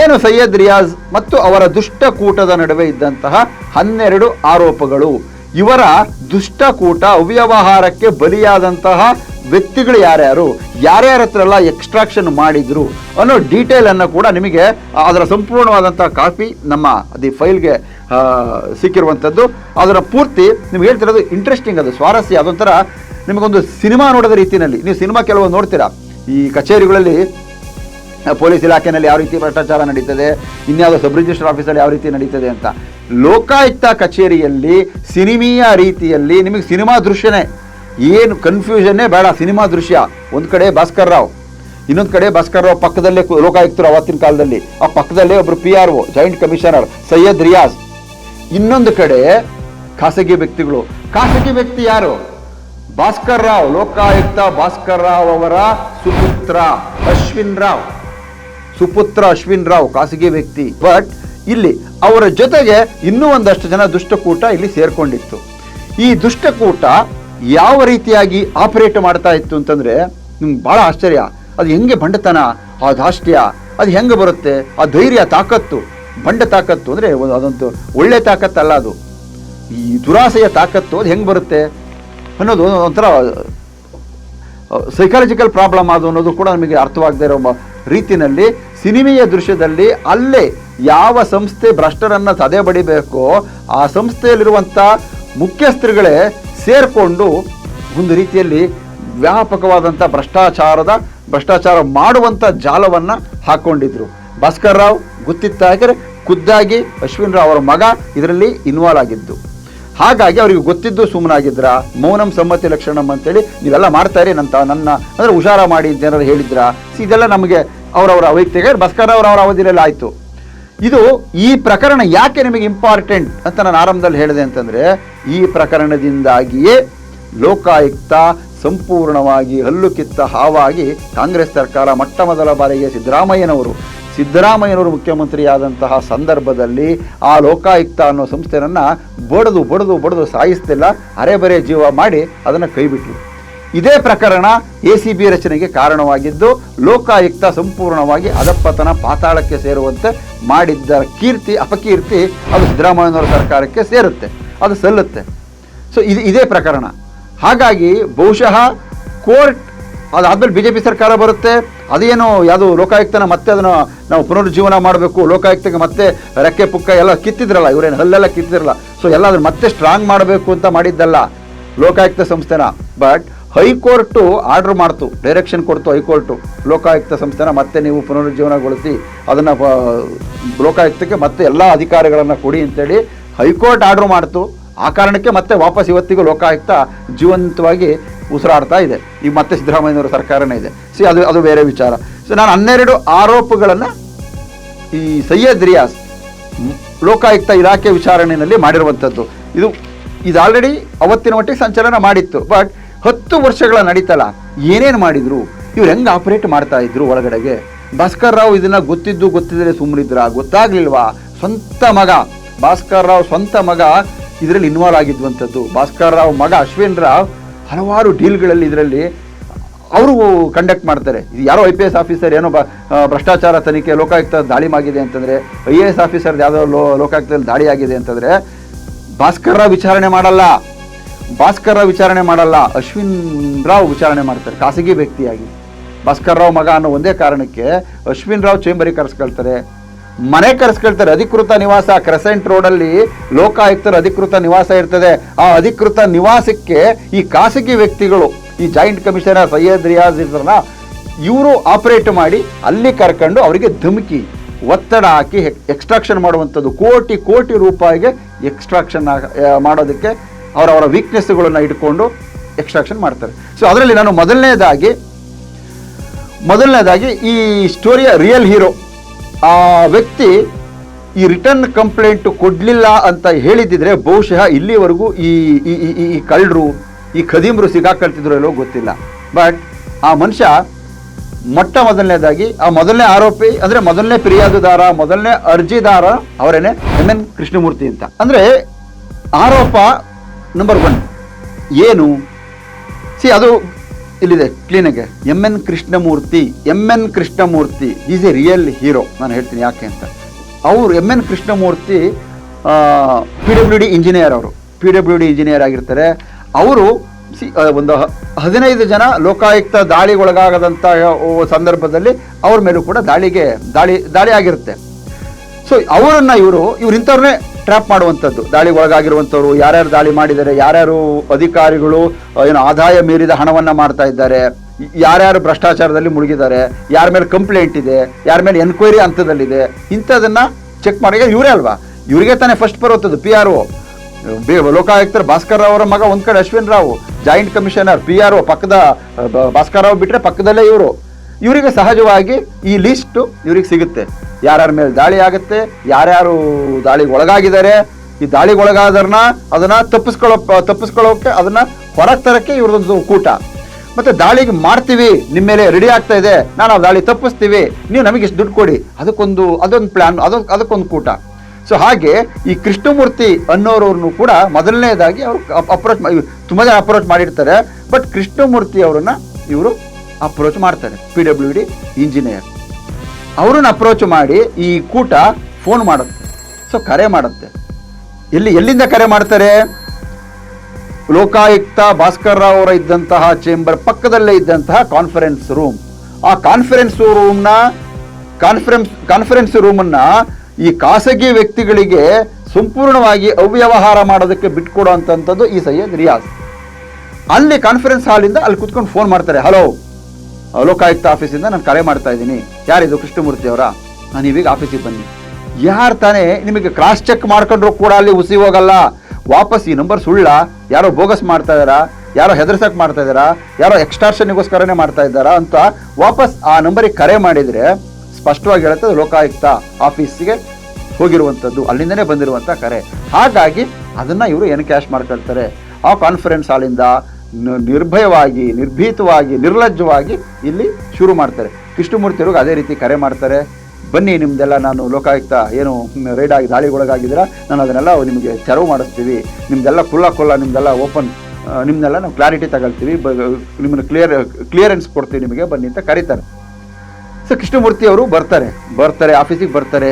ಏನು ಸೈಯದ್ ರಿಯಾಜ್ ಮತ್ತು ಅವರ ದುಷ್ಟಕೂಟದ ನಡುವೆ ಇದ್ದಂತಹ ಹನ್ನೆರಡು ಆರೋಪಗಳು. ಇವರ ದುಷ್ಟಕೂಟ ಅವ್ಯವಹಾರಕ್ಕೆ ಬಲಿಯಾದಂತಹ ವ್ಯಕ್ತಿಗಳು ಯಾರ್ಯಾರು? ಯಾರ್ಯಾರ ಹತ್ರ ಎಲ್ಲ ಎಕ್ಸ್ಟ್ರಾಕ್ಷನ್ ಮಾಡಿದ್ರು? ಅನ್ನೋ ಡೀಟೇಲ್ ಅನ್ನು ಕೂಡ ನಿಮಗೆ ಅದರ ಸಂಪೂರ್ಣವಾದಂತಹ ಕಾಪಿ ನಮ್ಮ ದಿ ಫೈಲ್ಗೆ ಸಿಕ್ಕಿರುವಂಥದ್ದು ಅದರ ಪೂರ್ತಿ ನಿಮ್ಗೆ ಹೇಳ್ತಿರೋದು ಇಂಟ್ರೆಸ್ಟಿಂಗ್ ಅದು ಸ್ವಾರಸ್ಯ, ಅದೊಂಥರ ನಿಮಗೊಂದು ಸಿನಿಮಾ ನೋಡೋದ ರೀತಿಯಲ್ಲಿ. ನೀವು ಸಿನಿಮಾ ಕೆಲವೊಂದು ನೋಡ್ತೀರಾ? ಈ ಕಚೇರಿಗಳಲ್ಲಿ ಪೊಲೀಸ್ ಇಲಾಖೆಯಲ್ಲಿ ಯಾವ ರೀತಿ ಭ್ರಷ್ಟಾಚಾರ ನಡೀತದೆ, ಇನ್ಯಾವುದೋ ಸಬ್ ರಿಜಿಸ್ಟರ್ ಆಫೀಸಲ್ಲಿ ಯಾವ ರೀತಿ ನಡೀತದೆ ಅಂತ. ಲೋಕಾಯುಕ್ತ ಕಚೇರಿಯಲ್ಲಿ, ಸಿನಿಮೀಯ ರೀತಿಯಲ್ಲಿ, ನಿಮಗೆ ಸಿನಿಮಾ ದೃಶ್ಯನೇ, ಏನು ಕನ್ಫ್ಯೂಷನ್ನೇ ಬೇಡ, ಸಿನಿಮಾ ದೃಶ್ಯ. ಒಂದು ಕಡೆ ಭಾಸ್ಕರ್ ರಾವ್, ಇನ್ನೊಂದು ಕಡೆ ಭಾಸ್ಕರ್ ರಾವ್ ಪಕ್ಕದಲ್ಲೇ ಲೋಕಾಯುಕ್ತರು ಅವತ್ತಿನ ಕಾಲದಲ್ಲಿ, ಆ ಪಕ್ಕದಲ್ಲೇ ಒಬ್ರು P R O, joint commissioner, Syed Riyaz. ಇನ್ನೊಂದು ಕಡೆ ಖಾಸಗಿ ವ್ಯಕ್ತಿಗಳು. ಖಾಸಗಿ ವ್ಯಕ್ತಿ ಯಾರು? ಭಾಸ್ಕರ್ ರಾವ್, ಲೋಕಾಯುಕ್ತ ಭಾಸ್ಕರ್ ರಾವ್ ಅವರ ಸುಪುತ್ರ, ಅಶ್ವಿನ್ ರಾವ್. ಸುಪುತ್ರ ಅಶ್ವಿನ್ ರಾವ್ ಖಾಸಗಿ ವ್ಯಕ್ತಿ. ಬಟ್ ಇಲ್ಲಿ ಅವರ ಜೊತೆಗೆ ಇನ್ನೂ ಒಂದಷ್ಟು ಜನ ದುಷ್ಟಕೂಟ ಇಲ್ಲಿ ಸೇರ್ಕೊಂಡಿತ್ತು. ಈ ದುಷ್ಟಕೂಟ ಯಾವ ರೀತಿಯಾಗಿ ಆಪರೇಟ್ ಮಾಡ್ತಾ ಇತ್ತು ಅಂತಂದ್ರೆ ನಿಮ್ಗೆ ಬಹಳ ಆಶ್ಚರ್ಯ. ಅದು ಹೆಂಗೆ ಬಂಡತನ, ಆ ಧಾಷ್ಟ್ಯ ಅದು ಹೆಂಗೆ ಬರುತ್ತೆ, ಆ ಧೈರ್ಯ, ತಾಕತ್ತು. ಬಂಡ ತಾಕತ್ತು ಅಂದ್ರೆ ಒಂದು ಅದೊಂದು ಒಳ್ಳೆ ತಾಕತ್ತಲ್ಲ ಅದು. ಈ ದುರಾಸೆಯ ತಾಕತ್ತು ಅದು ಹೆಂಗೆ ಬರುತ್ತೆ ಅನ್ನೋದು ಒಂಥರ ಸೈಕಾಲಜಿಕಲ್ ಪ್ರಾಬ್ಲಮ್ ಅದು ಅನ್ನೋದು ಕೂಡ ನಮಗೆ ಅರ್ಥವಾಗದೇ ಇರೋ ರೀತಿಯಲ್ಲಿ ಸಿನಿಮೆಯ ದೃಶ್ಯದಲ್ಲಿ ಅಲ್ಲೇ ಯಾವ ಸಂಸ್ಥೆ ಭ್ರಷ್ಟರನ್ನ ಸದೆ ಬಡಿಬೇಕೋ ಆ ಸಂಸ್ಥೆಯಲ್ಲಿರುವಂಥ ಮುಖ್ಯಸ್ಥರುಗಳೇ ಸೇರಿಕೊಂಡು ಒಂದು ರೀತಿಯಲ್ಲಿ ವ್ಯಾಪಕವಾದಂಥ ಭ್ರಷ್ಟಾಚಾರದ, ಭ್ರಷ್ಟಾಚಾರ ಮಾಡುವಂಥ ಜಾಲವನ್ನು ಹಾಕ್ಕೊಂಡಿದ್ರು ಭಾಸ್ಕರ್ ರಾವ್ ಗೊತ್ತಿತ್ತಾದರೆ ಖುದ್ದಾಗಿ ಅಶ್ವಿನ್ ರಾವ್ ಅವರ ಮಗ ಇದರಲ್ಲಿ ಇನ್ವಾಲ್ವ್ ಆಗಿದ್ದು. ಹಾಗಾಗಿ ಅವರಿಗೆ ಗೊತ್ತಿದ್ದು ಸುಮ್ಮನಾಗಿದ್ರ? ಮೌನಂ ಸಮ್ಮತಿ ಲಕ್ಷಣಂ ಅಂತೇಳಿ, ನೀವೆಲ್ಲ ಮಾಡ್ತಾ ಇರಿ, ನಂತ ನನ್ನ ಅಂದರೆ ಹುಷಾರ ಮಾಡಿ ಜನರು ಹೇಳಿದ್ರ? ಇದೆಲ್ಲ ನಮಗೆ ಅವರವರ ವೈಯಕ್ತಿಕ ಭಾಸ್ಕರ್ ಅವರ ಅವರ ಅವಧಿಯಲ್ಲಿ ಆಯಿತು. ಇದು ಈ ಪ್ರಕರಣ ಯಾಕೆ ನಿಮಗೆ ಇಂಪಾರ್ಟೆಂಟ್ ಅಂತ ನಾನು ಆರಂಭದಲ್ಲಿ ಹೇಳಿದೆ ಅಂತಂದರೆ, ಈ ಪ್ರಕರಣದಿಂದಾಗಿಯೇ ಲೋಕಾಯುಕ್ತ ಸಂಪೂರ್ಣವಾಗಿ ಹಲ್ಲು ಕಿತ್ತ ಹಾವಾಗಿ ಕಾಂಗ್ರೆಸ್ ಸರ್ಕಾರ ಮೊಟ್ಟ ಮೊದಲ ಬಾರಿಗೆ ಸಿದ್ದರಾಮಯ್ಯನವರು ಸಿದ್ದರಾಮಯ್ಯನವರು ಮುಖ್ಯಮಂತ್ರಿಯಾದಂತಹ ಸಂದರ್ಭದಲ್ಲಿ ಆ ಲೋಕಾಯುಕ್ತ ಅನ್ನೋ ಸಂಸ್ಥೆಯನ್ನು ಬಡದು ಬಡದು ಬಡದು ಸಾಯಿಸ್ತಿಲ್ಲ, ಅರೆಬರೆ ಜೀವ ಮಾಡಿ ಅದನ್ನು ಕೈಬಿಟ್ರು ಇದೇ ಪ್ರಕರಣ ಎ ರಚನೆಗೆ ಕಾರಣವಾಗಿದ್ದು, ಲೋಕಾಯುಕ್ತ ಸಂಪೂರ್ಣವಾಗಿ ಅದಪ್ಪತನ ಪಾತಾಳಕ್ಕೆ ಸೇರುವಂತೆ ಮಾಡಿದ್ದ ಕೀರ್ತಿ, ಅಪಕೀರ್ತಿ ಅದು ಸಿದ್ದರಾಮಯ್ಯನವರ ಸರ್ಕಾರಕ್ಕೆ ಸೇರುತ್ತೆ, ಅದು ಸಲ್ಲುತ್ತೆ. ಸೊ ಇದು ಇದೇ ಪ್ರಕರಣ. ಹಾಗಾಗಿ ಬಹುಶಃ ಕೋರ್ಟ್ ಅದಾದ್ಮೇಲೆ ಬಿ ಜೆ ಪಿ ಸರ್ಕಾರ ಬರುತ್ತೆ, ಅದೇನು ಯಾವುದು ಲೋಕಾಯುಕ್ತನ ಮತ್ತೆ ಅದನ್ನು ನಾವು ಪುನರುಜ್ಜೀವನ ಮಾಡಬೇಕು ಲೋಕಾಯುಕ್ತಕ್ಕೆ ಮತ್ತೆ ರೆಕ್ಕೆ ಪುಕ್ಕ ಎಲ್ಲ ಕಿತ್ತಿದ್ರಲ್ಲ, ಇವರೇನು ಹಲ್ಲೆಲ್ಲ ಕಿತ್ತಿದ್ರಲ್ಲ. ಸೊ ಎಲ್ಲ ಅದನ್ನು ಮತ್ತೆ ಸ್ಟ್ರಾಂಗ್ ಮಾಡಬೇಕು ಅಂತ ಮಾಡಿದ್ದಲ್ಲ ಲೋಕಾಯುಕ್ತ ಸಂಸ್ಥೆನ. ಬಟ್ ಹೈಕೋರ್ಟು ಆರ್ಡರ್ ಮಾಡ್ತು, ಡೈರೆಕ್ಷನ್ ಕೊಡ್ತು ಹೈಕೋರ್ಟು. ಲೋಕಾಯುಕ್ತ ಸಂಸ್ಥೆನ ಮತ್ತೆ ನೀವು ಪುನರುಜ್ಜೀವನಗೊಳಿಸಿ ಅದನ್ನು ಲೋಕಾಯುಕ್ತಕ್ಕೆ ಮತ್ತೆ ಎಲ್ಲ ಅಧಿಕಾರಿಗಳನ್ನು ಕೊಡಿ ಅಂತೇಳಿ ಹೈಕೋರ್ಟ್ ಆರ್ಡರ್ ಮಾಡ್ತು. ಆ ಕಾರಣಕ್ಕೆ ಮತ್ತೆ ವಾಪಸ್ ಇವತ್ತಿಗೂ ಲೋಕಾಯುಕ್ತ ಜೀವಂತವಾಗಿ ಉಸಿರಾಡ್ತಾ ಇದೆ. ಈಗ ಮತ್ತೆ ಸಿದ್ದರಾಮಯ್ಯನವರ ಸರ್ಕಾರನೇ ಇದೆ. ಸಿ, ಅದು ಅದು ಬೇರೆ ವಿಚಾರ. ಸೊ, ನಾನು ಹನ್ನೆರಡು ಆರೋಪಗಳನ್ನು ಈ ಸೈಯದ್ ರಿಯಾಸ್ ಲೋಕಾಯುಕ್ತ ಇಲಾಖೆ ವಿಚಾರಣೆಯಲ್ಲಿ ಮಾಡಿರುವಂಥದ್ದು. ಇದು ಇದು ಆಲ್ರೆಡಿ ಅವತ್ತಿನ ಮಟ್ಟಿಗೆ ಸಂಚಲನ ಮಾಡಿತ್ತು. ಬಟ್ ಹತ್ತು ವರ್ಷಗಳ ನಡೀತಲ್ಲ, ಏನೇನು ಮಾಡಿದ್ರು? ಇವ್ರು ಹೆಂಗೆ ಆಪರೇಟ್ ಮಾಡ್ತಾ ಇದ್ರು ಒಳಗಡೆಗೆ? ಭಾಸ್ಕರ್ ರಾವ್ ಇದನ್ನ ಗೊತ್ತಿದ್ದು ಗೊತ್ತಿದ್ರೆ ಸುಮ್ಮನಿದ್ರ ಗೊತ್ತಾಗ್ಲಿಲ್ವಾ? ಸ್ವಂತ ಮಗ. ಭಾಸ್ಕರ್ ರಾವ್ ಸ್ವಂತ ಮಗ ಇದರಲ್ಲಿ ಇನ್ವಾಲ್ವ್ ಆಗಿದ್ವಂಥದ್ದು. ಭಾಸ್ಕರ್ ರಾವ್ ಮಗ ಅಶ್ವಿನ್ ರಾವ್ ಹಲವಾರು ಡೀಲ್ಗಳಲ್ಲಿ ಇದರಲ್ಲಿ ಅವರು ಕಂಡಕ್ಟ್ ಮಾಡ್ತಾರೆ. ಇದು ಯಾರೋ ಐ ಪಿ ಎಸ್ ಆಫೀಸರ್ ಏನೋ ಭ್ರಷ್ಟಾಚಾರ ತನಿಖೆ ಲೋಕಾಯುಕ್ತ ದಾಳಿ ಆಗಿದೆ ಅಂತಂದರೆ ಐ ಎ ಎಸ್ ಆಫೀಸರ್ ಯಾವುದೋ ಲೋ ಲೋಕಾಯುಕ್ತದಲ್ಲಿ ದಾಳಿ ಆಗಿದೆ ಅಂತಂದರೆ, ಭಾಸ್ಕರ್ ರಾವ್ ವಿಚಾರಣೆ ಮಾಡಲ್ಲ. ಭಾಸ್ಕರ್ ವಿಚಾರಣೆ ಮಾಡಲ್ಲ ಅಶ್ವಿನ್ ರಾವ್ ವಿಚಾರಣೆ ಮಾಡ್ತಾರೆ, ಖಾಸಗಿ ವ್ಯಕ್ತಿಯಾಗಿ. ಭಾಸ್ಕರ್ ರಾವ್ ಮಗ ಅನ್ನೋ ಒಂದೇ ಕಾರಣಕ್ಕೆ ಅಶ್ವಿನ್ ರಾವ್ ಚೇಂಬರಿಗೆ ಕರೆಸ್ಕೊಳ್ತಾರೆ. ಮನೆ ಕರೆಸ್ಕೊಳ್ತಾರೆ, ಅಧಿಕೃತ ನಿವಾಸ, ಕ್ರೆಸೆಂಟ್ ರೋಡಲ್ಲಿ ಲೋಕಾಯುಕ್ತರ ಅಧಿಕೃತ ನಿವಾಸ ಇರ್ತದೆ. ಆ ಅಧಿಕೃತ ನಿವಾಸಕ್ಕೆ ಈ ಖಾಸಗಿ ವ್ಯಕ್ತಿಗಳು, ಈ ಜಾಯಿಂಟ್ ಕಮಿಷನರ್ ಸೈಯದ್ ರಿಯಾಜ್ ಇದ್ರನ್ನ ಇವರು ಆಪರೇಟ್ ಮಾಡಿ ಅಲ್ಲಿ ಕರ್ಕೊಂಡು ಅವರಿಗೆ ಧಮಕಿ, ಒತ್ತಡ ಹಾಕಿ ಎಕ್ಸ್ಟ್ರಾಕ್ಷನ್ ಮಾಡುವಂಥದ್ದು. ಕೋಟಿ ಕೋಟಿ ರೂಪಾಯಿಗೆ ಎಕ್ಸ್ಟ್ರಾಕ್ಷನ್ ಮಾಡೋದಕ್ಕೆ ಅವರವರ ವೀಕ್ನೆಸ್ಗಳನ್ನು ಇಟ್ಕೊಂಡು ಎಕ್ಸ್ಟ್ರಾಕ್ಷನ್ ಮಾಡ್ತಾರೆ. ಸೊ ಅದರಲ್ಲಿ ನಾನು ಮೊದಲನೇದಾಗಿ ಮೊದಲನೇದಾಗಿ ಈ ಸ್ಟೋರಿಯ ರಿಯಲ್ ಹೀರೋ ಆ ವ್ಯಕ್ತಿ ಈ ರಿಟರ್ನ್ ಕಂಪ್ಲೇಂಟ್ ಕೊಡಲಿಲ್ಲ ಅಂತ ಹೇಳಿದ್ದಿದ್ರೆ ಬಹುಶಃ ಇಲ್ಲಿವರೆಗೂ ಈ ಈ, ಈ- ಕಳ್ಳರು, ಈ ಖದೀಮ್ರು ಸಿಗಾಕೊಳ್ತಿದ್ರು ಎಲ್ಲೋ ಗೊತ್ತಿಲ್ಲ. ಬಟ್ ಆ ಮನುಷ್ಯ ಮೊಟ್ಟ ಮೊದಲನೇದಾಗಿ, ಆ ಮೊದಲನೇ ಆರೋಪಿ, ಅಂದರೆ ಮೊದಲನೇ ಫಿರ್ಯಾದುದಾರ ಮೊದಲನೇ ಅರ್ಜಿದಾರ, ಅವರೇನೆ ಎಂ ಎನ್ ಕೃಷ್ಣಮೂರ್ತಿ ಅಂತ. ಅಂದರೆ ಆರೋಪ ನಂಬರ್ ಒನ್ ಏನು? ಸಿ ಅದು ಇಲ್ಲಿದೆ ಕ್ಲೀನಾಗೆ M N Krishnamurthy M N Krishnamurthy is a real hero ನಾನು ಹೇಳ್ತೀನಿ ಯಾಕೆ ಅಂತ. ಅವರು M N Krishnamurthy P W D engineer ಅವರು. ಪಿ ಡಬ್ಲ್ಯೂ ಡಿ ಇಂಜಿನಿಯರ್ ಆಗಿರ್ತಾರೆ. ಅವರು ಸಿ ಒಂದು ಹದಿನೈದು ಜನ ಲೋಕಾಯುಕ್ತ ದಾಳಿಗೊಳಗಾಗದಂಥ ಸಂದರ್ಭದಲ್ಲಿ ಅವ್ರ ಮೇಲೂ ಕೂಡ ದಾಳಿಗೆ, ದಾಳಿ ದಾಳಿ ಆಗಿರುತ್ತೆ. ಸೊ ಅವರನ್ನು ಇವರು, ಇವ್ರು ಇಂಥವ್ರನ್ನೇ ಟ್ರ್ಯಾಪ್ ಮಾಡುವಂಥದ್ದು. ದಾಳಿಗೆ ಒಳಗಾಗಿರುವಂಥವ್ರು, ಯಾರ್ಯಾರು ದಾಳಿ ಮಾಡಿದ್ದಾರೆ, ಯಾರ್ಯಾರು ಅಧಿಕಾರಿಗಳು ಏನು ಆದಾಯ ಮೀರಿದ ಹಣವನ್ನು ಮಾಡ್ತಾ ಇದ್ದಾರೆ, ಯಾರ್ಯಾರು ಭ್ರಷ್ಟಾಚಾರದಲ್ಲಿ ಮುಳುಗಿದ್ದಾರೆ, ಯಾರ ಮೇಲೆ ಕಂಪ್ಲೇಂಟ್ ಇದೆ, ಯಾರ ಮೇಲೆ ಎನ್ಕ್ವೈರಿ ಹಂತದಲ್ಲಿದೆ ಇಂಥದನ್ನ ಚೆಕ್ ಮಾಡಿ. ಇವರೇ ಅಲ್ವಾ? ಇವರಿಗೆ ತಾನೇ ಫಸ್ಟ್ ಬರುವಂಥದ್ದು ಪಿ ಆರ್ ಒ ಲೋಕಾಯುಕ್ತರ ಭಾಸ್ಕರ್ ರಾವ್ ಅವರ ಮಗ ಒಂದು ಕಡೆ Ashwin Rao joint commissioner P R O ಪಕ್ಕದ ಭಾಸ್ಕರ್ ರಾವ್ ಬಿಟ್ಟರೆ ಪಕ್ಕದಲ್ಲೇ ಇವರು. ಇವರಿಗೆ ಸಹಜವಾಗಿ ಈ ಲಿಸ್ಟ್ ಇವ್ರಿಗೆ ಸಿಗುತ್ತೆ. ಯಾರ್ಯಾರ ಮೇಲೆ ದಾಳಿ ಆಗುತ್ತೆ, ಯಾರ್ಯಾರು ದಾಳಿಗೆ ಒಳಗಾಗಿದ್ದಾರೆ, ಈ ದಾಳಿಗೆ ಒಳಗಾದ್ರನ್ನ ಅದನ್ನ ತಪ್ಪಿಸ್ಕೊಳ್ಳೋ, ತಪ್ಪಿಸ್ಕೊಳ್ಳೋಕೆ ಅದನ್ನ ಹೊರಗೆ ತರಕ್ಕೆ ಇವ್ರದೊಂದು ಕೂಟ. ಮತ್ತೆ ದಾಳಿಗೆ ಮಾಡ್ತೀವಿ, ನಿಮ್ಮ ಮೇಲೆ ರೆಡಿ ಆಗ್ತಾ ಇದೆ, ನಾನು ಆ ದಾಳಿ ತಪ್ಪಿಸ್ತೀವಿ, ನೀವು ನಮಗೆ ಇಷ್ಟು ದುಡ್ಡು ಕೊಡಿ. ಅದಕ್ಕೊಂದು, ಅದೊಂದು ಪ್ಲಾನ್ ಅದೊಂದು ಅದಕ್ಕೊಂದು ಕೂಟ. ಸೊ ಹಾಗೆ ಈ ಕೃಷ್ಣಮೂರ್ತಿ ಅನ್ನೋರವ್ರನ್ನು ಕೂಡ ಮೊದಲನೇದಾಗಿ ಅವರು ಅಪ್ರೋಚ್ ತುಂಬ ಜನ ಅಪ್ರೋಚ್ ಮಾಡಿರ್ತಾರೆ ಬಟ್ ಕೃಷ್ಣಮೂರ್ತಿ ಅವರನ್ನು ಇವರು ಅಪ್ರೋಚ್ ಮಾಡ್ತಾರೆ. ಪಿ ಡಬ್ಲ್ಯೂ ಡಿ ಇಂಜಿನಿಯರ್ ಅವ್ರನ್ನ ಅಪ್ರೋಚ್ ಮಾಡಿ ಈ ಕೂಟ ಫೋನ್ ಮಾಡುತ್ತೆ. ಸೊ ಕರೆ ಮಾಡುತ್ತೆ. ಎಲ್ಲಿ, ಎಲ್ಲಿಂದ ಕರೆ ಮಾಡ್ತಾರೆ? ಲೋಕಾಯುಕ್ತ ಭಾಸ್ಕರ್ ರಾವ್ ಅವರ ಇದ್ದಂತಹ ಚೇಂಬರ್ ಪಕ್ಕದಲ್ಲೇ ಇದ್ದಂತಹ ಕಾನ್ಫರೆನ್ಸ್ ರೂಮ್ ಆ ಕಾನ್ಫರೆನ್ಸ್ ರೂಮ್ನ ಕಾನ್ಫರೆನ್ಸ್ ಕಾನ್ಫರೆನ್ಸ್ ರೂಮನ್ನ ಈ ಖಾಸಗಿ ವ್ಯಕ್ತಿಗಳಿಗೆ ಸಂಪೂರ್ಣವಾಗಿ ಅವ್ಯವಹಾರ ಮಾಡೋದಕ್ಕೆ ಬಿಟ್ಕೊಡುವಂಥದ್ದು ಈ ಸೈಯದ್ ರಿಯಾಸ್ ಅಲ್ಲಿ ಕಾನ್ಫರೆನ್ಸ್ ಹಾಲಿಂದ ಅಲ್ಲಿ ಕುತ್ಕೊಂಡು ಫೋನ್ ಮಾಡ್ತಾರೆ. ಹಲೋ ಲೋಕಾಯುಕ್ತ ಆಫೀಸಿಂದ ನಾನು ಕರೆ ಮಾಡ್ತಾ ಇದ್ದೀನಿ. ಯಾರಿದು? ಕೃಷ್ಣಮೂರ್ತಿ ಅವರ? ನಾನು ನೀವೀಗ ಆಫೀಸಿಗೆ ಬನ್ನಿ. ಯಾರು ತಾನೇ? ನಿಮಗೆ ಕ್ರಾಸ್ ಚೆಕ್ ಮಾಡ್ಕೊಂಡ್ರು ಕೂಡ ಅಲ್ಲಿ ಉಸಿ ಹೋಗಲ್ಲ. ವಾಪಸ್ ಈ ನಂಬರ್ ಸುಳ್ಳ. ಯಾರೋ ಬೋಗಸ್ ಮಾಡ್ತಾ ಇದ್ದಾರಾ? ಯಾರೋ ಹೆದರ್ಸಕ್ ಮಾಡ್ತಾ ಇದ್ದಾರಾ? ಯಾರೋ ಎಕ್ಸ್ಟ್ರಾಕ್ಷನ್ಗೋಸ್ಕರನೇ ಮಾಡ್ತಾ ಇದ್ದಾರಾ ಅಂತ ವಾಪಸ್ ಆ ನಂಬರಿಗೆ ಕರೆ ಮಾಡಿದರೆ ಸ್ಪಷ್ಟವಾಗಿ ಹೇಳುತ್ತೆ ಲೋಕಾಯುಕ್ತ ಆಫೀಸಿಗೆ ಹೋಗಿರುವಂಥದ್ದು ಅಲ್ಲಿಂದನೇ ಬಂದಿರುವಂಥ ಕರೆ. ಹಾಗಾಗಿ ಅದನ್ನು ಇವರು ಏನು ಕ್ಯಾಶ್ ಮಾಡ್ಕೊಳ್ತಾರೆ? ಆ ಕಾನ್ಫರೆನ್ಸ್ ಹಾಲಿಂದ ನಿರ್ಭಯವಾಗಿ, ನಿರ್ಭೀತವಾಗಿ, ನಿರ್ಲಜ್ಜವಾಗಿ ಇಲ್ಲಿ ಶುರು ಮಾಡ್ತಾರೆ. ಕೃಷ್ಣಮೂರ್ತಿಯವ್ರಿಗೆ ಅದೇ ರೀತಿ ಕರೆ ಮಾಡ್ತಾರೆ. ಬನ್ನಿ, ನಿಮ್ದೆಲ್ಲ ನಾನು ಲೋಕಾಯುಕ್ತ ಏನು ರೈಡ್ ಆಗಿ, ದಾಳಿಗೊಳಗಾಗಿದ್ದೀರಾ? ನಾನು ಅದನ್ನೆಲ್ಲ ನಿಮಗೆ ತೆರವು ಮಾಡಿಸ್ತೀವಿ. ನಿಮ್ದೆಲ್ಲ ಕುಲ್ಲ ಕುಲ್ಲ, ನಿಮ್ದೆಲ್ಲ ಓಪನ್ ನಿಮ್ದೆಲ್ಲ ನಾವು ಕ್ಲಾರಿಟಿ ತಗೊಳ್ತೀವಿ. ಬ ನಿಮ್ಮನ್ನು ಕ್ಲಿಯರ್ ಕ್ಲಿಯರೆನ್ಸ್ ಕೊಡ್ತೀವಿ ನಿಮಗೆ, ಬನ್ನಿ ಅಂತ ಕರೀತಾರೆ. ಸೊ ಕೃಷ್ಣಮೂರ್ತಿ ಅವರು ಬರ್ತಾರೆ ಬರ್ತಾರೆ ಆಫೀಸಿಗೆ ಬರ್ತಾರೆ.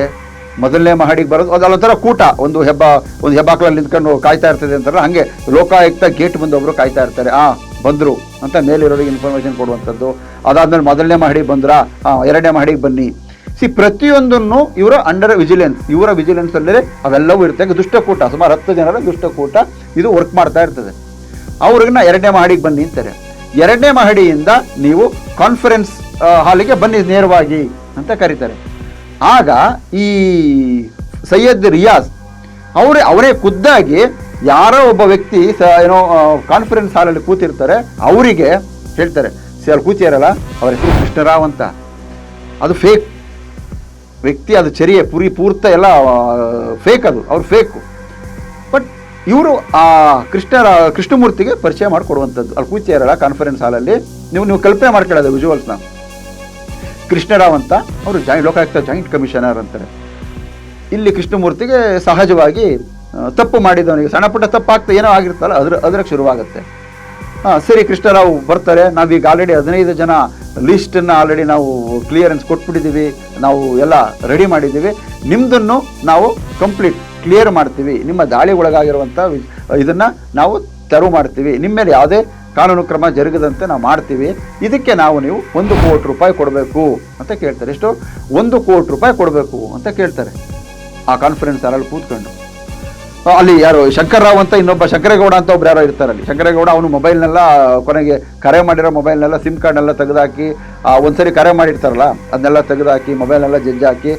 ಮೊದಲನೇ ಮಹಡಿಗೆ ಬರೋದು, ಅದು ಅಲ್ಲೊಂಥರ ಕೂಟ, ಒಂದು ಹೆಬ್ಬ, ಒಂದು ಹೆಬ್ಬಾಕ್ಲಲ್ಲಿ ನಿಂತ್ಕೊಂಡು ಕಾಯ್ತಾ ಇರ್ತದೆ ಅಂತಾರೆ ಹಾಗೆ ಲೋಕಾಯುಕ್ತ ಗೇಟ್ ಮುಂದೆ ಒಬ್ಬರು ಕಾಯ್ತಾ ಇರ್ತಾರೆ. ಆ, ಬಂದರು ಅಂತ ಮೇಲಿರೋರಿಗೆ ಇನ್ಫಾರ್ಮೇಷನ್ ಕೊಡುವಂಥದ್ದು. ಅದಾದಮೇಲೆ ಮೊದಲನೇ ಮಹಡಿಗೆ ಬಂದ್ರಾ? ಹಾಂ ಎರಡನೇ ಮಹಡಿಗೆ ಬನ್ನಿ. ಸಿ ಪ್ರತಿಯೊಂದನ್ನು ಇವರ ಅಂಡರ್ ವಿಜಿಲೆನ್ಸ್ ಇವರ ವಿಜಿಲೆನ್ಸ್ ಅಲ್ಲೇ ಅವೆಲ್ಲವೂ ಇರುತ್ತೆ. ದುಷ್ಟ ದುಷ್ಟಕೂಟ ಸುಮಾರು ಹತ್ತು ಜನರ ದುಷ್ಟಕೂಟ ಇದು ವರ್ಕ್ ಮಾಡ್ತಾ ಇರ್ತದೆ. ಅವ್ರಿಗನ್ನ ಎರಡನೇ ಮಹಡಿಗೆ ಬನ್ನಿ ಅಂತಾರೆ. ಎರಡನೇ ಮಹಡಿಯಿಂದ ನೀವು ಕಾನ್ಫರೆನ್ಸ್ ಹಾಲಿಗೆ ಬನ್ನಿ ನೇರವಾಗಿ ಅಂತ ಕರೀತಾರೆ. ಆಗ ಈ ಸೈಯದ್ ರಿಯಾಜ್ ಅವರೇ ಅವರೇ ಖುದ್ದಾಗಿ ಯಾರೋ ಒಬ್ಬ ವ್ಯಕ್ತಿ ಸ, ಏನೋ ಕಾನ್ಫರೆನ್ಸ್ ಹಾಲಲ್ಲಿ ಕೂತಿರ್ತಾರೆ, ಅವರಿಗೆ ಹೇಳ್ತಾರೆ, ಸಿ ಅಲ್ಲಿ ಕೂತಿಯಾರಲ್ಲ ಅವ್ರ ಹೆಸರು ಕೃಷ್ಣರಾವ್ ಅಂತ. ಅದು ಫೇಕ್ ವ್ಯಕ್ತಿ, ಅದು ಚರಿಯೆ, ಪುರಿ, ಪೂರ್ತ ಎಲ್ಲ ಫೇಕ್ ಅದು, ಅವ್ರು ಫೇಕು ಬಟ್ ಇವರು ಆ ಕೃಷ್ಣರ, ಕೃಷ್ಣಮೂರ್ತಿಗೆ ಪರಿಚಯ ಮಾಡಿಕೊಡುವಂಥದ್ದು. ಅಲ್ಲಿ ಕೂತಿಯಾರಲ್ಲ ಕಾನ್ಫರೆನ್ಸ್ ಹಾಲಲ್ಲಿ ನೀವು ನೀವು ಕಲ್ಪನೆ ಮಾಡ್ಕೊಳ್ಳೋದು ವಿಜುವಲ್ಸ್ನ ಕೃಷ್ಣರಾವ್ ಅಂತ. ಅವರು ಜಾಯಿಂಟ್ ಲೋಕಾಯುಕ್ತ ಜಾಯಿಂಟ್ ಕಮಿಷನರ್ ಅಂತಾರೆ. ಇಲ್ಲಿ ಕೃಷ್ಣಮೂರ್ತಿಗೆ ಸಹಜವಾಗಿ ತಪ್ಪು ಮಾಡಿದವನಿಗೆ, ಸಣ್ಣ ಪುಟ್ಟ ತಪ್ಪು ಆಗ್ತಾ ಏನೋ ಆಗಿರ್ತಲ್ಲ, ಅದ್ರ ಅದ್ರಾಗ ಶುರುವಾಗುತ್ತೆ. ಹಾಂ ಸರಿ, ಕೃಷ್ಣರಾವ್ ಬರ್ತಾರೆ. ನಾವೀಗ ಆಲ್ರೆಡಿ ಹದಿನೈದು ಜನ ಲಿಸ್ಟನ್ನು ಆಲ್ರೆಡಿ ನಾವು ಕ್ಲಿಯರೆನ್ಸ್ ಕೊಟ್ಬಿಟ್ಟಿದ್ದೀವಿ ನಾವು ಎಲ್ಲ ರೆಡಿ ಮಾಡಿದ್ದೀವಿ ನಿಮ್ಮದನ್ನು ನಾವು ಕಂಪ್ಲೀಟ್ ಕ್ಲಿಯರ್ ಮಾಡ್ತೀವಿ. ನಿಮ್ಮ ದಾಳಿ ಒಳಗಾಗಿರುವಂಥ ಇದನ್ನು ನಾವು ತೆರವು ಮಾಡ್ತೀವಿ. ನಿಮ್ಮ ಮೇಲೆ ಯಾವುದೇ ಕಾನೂನು ಕ್ರಮ ಜರುಗದಂತೆ ನಾವು ಮಾಡ್ತೀವಿ. ಇದಕ್ಕೆ ನಾವು ನೀವು ಒಂದು ಕೋಟಿ ರೂಪಾಯಿ ಕೊಡಬೇಕು ಅಂತ ಕೇಳ್ತಾರೆ. ಎಷ್ಟು? ಒಂದು ಕೋಟಿ ರೂಪಾಯಿ ಕೊಡಬೇಕು ಅಂತ ಕೇಳ್ತಾರೆ. ಆ ಕಾನ್ಫರೆನ್ಸ್ ಅಲ್ಲಿ ಕೂತ್ಕೊಂಡು. ಅಲ್ಲಿ ಯಾರು ಶಂಕರ್ರಾವ್ ಅಂತ ಇನ್ನೊಬ್ಬ ಶಂಕರೇಗೌಡ ಅಂತ ಒಬ್ರು ಯಾರೋ ಇರ್ತಾರೆ ಅಲ್ಲಿ. ಶಂಕರೇಗೌಡ ಅವನು ಮೊಬೈಲ್ನೆಲ್ಲ ಕೊನೆಗೆ ಕರೆ ಮಾಡಿರೋ ಮೊಬೈಲ್ನೆಲ್ಲ ಸಿಮ್ ಕಾರ್ಡ್ನೆಲ್ಲ ತೆಗೆದಾಕಿ ಒಂದ್ಸರಿ ಕರೆ ಮಾಡಿರ್ತಾರಲ್ಲ, ಅದನ್ನೆಲ್ಲ ತೆಗೆದಾಕಿ ಮೊಬೈಲ್ನೆಲ್ಲ ಜಜ್ಜಾಕಿ,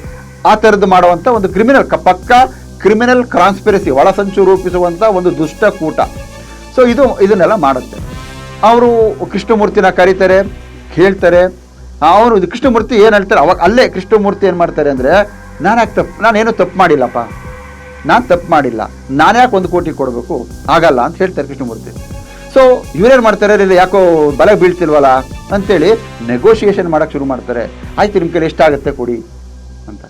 ಆ ಥರದ್ದು ಮಾಡುವಂಥ ಒಂದು ಕ್ರಿಮಿನಲ್ ಪಕ್ಕ ಕ್ರಿಮಿನಲ್ ಕಾನ್ಸ್ಪಿರಸಿ ಒಳಸಂಚು ರೂಪಿಸುವಂಥ ಒಂದು ದುಷ್ಟ ಕೂಟ. ಸೊ ಇದು, ಇದನ್ನೆಲ್ಲ ಮಾಡುತ್ತೆ. ಅವರು ಕೃಷ್ಣಮೂರ್ತಿನ ಕರೀತಾರೆ, ಕೇಳ್ತಾರೆ. ಅವರು ಕೃಷ್ಣಮೂರ್ತಿ ಏನು ಹೇಳ್ತಾರೆ? ಅವಾಗ ಅಲ್ಲೇ ಕೃಷ್ಣಮೂರ್ತಿ ಏನು ಮಾಡ್ತಾರೆ ಅಂದರೆ, ನಾನು ಯಾಕೆ ತಪ್ಪು ನಾನೇನು ತಪ್ಪು ಮಾಡಿಲ್ಲಪ್ಪ. ನಾನು ತಪ್ಪು ಮಾಡಿಲ್ಲ. ನಾನು ಯಾಕೆ ಒಂದು ಕೋಟಿ ಕೊಡಬೇಕು? ಆಗಲ್ಲ ಅಂತ ಹೇಳ್ತಾರೆ ಕೃಷ್ಣಮೂರ್ತಿ. ಸೊ ಇವರೇನು ಮಾಡ್ತಾರೆ? ಇಲ್ಲಿ ಯಾಕೋ ಬಲ ಬೀಳ್ತಿಲ್ವಲ್ಲ ಅಂತೇಳಿ ನೆಗೋಷಿಯೇಷನ್ ಮಾಡೋಕ್ಕೆ ಶುರು ಮಾಡ್ತಾರೆ. ಆಯ್ತು ನಿಮ್ಮ ಕೈಲಿ ಎಷ್ಟಾಗುತ್ತೆ ಕೊಡಿ ಅಂತ.